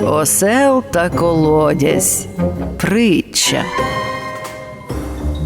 Осел та колодязь. Притча.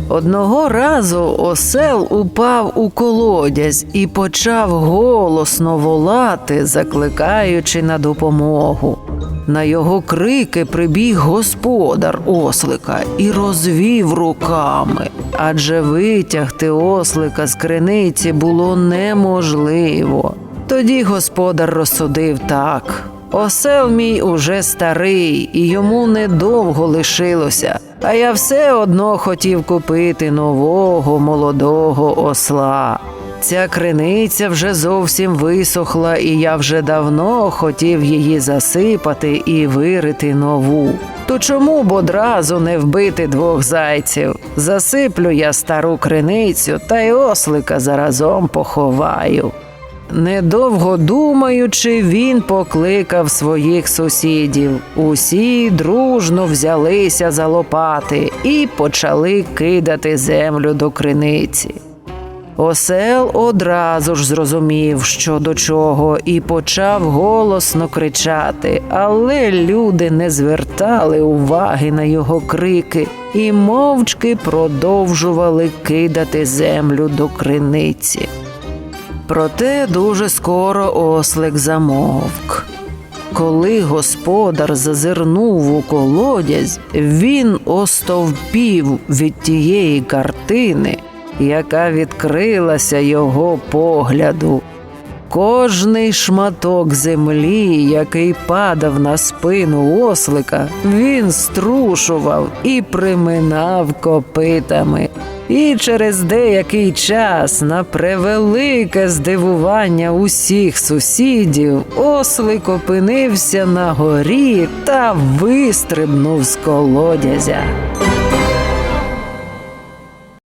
Одного разу осел упав у колодязь і почав голосно волати, закликаючи на допомогу. На його крики прибіг господар ослика і розвів руками, адже витягти ослика з криниці було неможливо. Тоді господар розсудив так: осел мій уже старий, і йому недовго лишилося. А я все одно хотів купити нового молодого осла. Ця криниця вже зовсім висохла, і я вже давно хотів її засипати і вирити нову. То чому б одразу не вбити двох зайців? Засиплю я стару криницю та й ослика заразом поховаю. Недовго думаючи, він покликав своїх сусідів. Усі дружно взялися за лопати і почали кидати землю до криниці. Осел одразу ж зрозумів, що до чого, і почав голосно кричати, але люди не звертали уваги на його крики і мовчки продовжували кидати землю до криниці. Проте дуже скоро ослик замовк. Коли господар зазирнув у колодязь, він остовпів від тієї картини, яка відкрилася його погляду. Кожний шматок землі, який падав на спину ослика, він струшував і приминав копитами. І через деякий час, на превелике здивування усіх сусідів, ослик опинився на горі та вистрибнув з колодязя.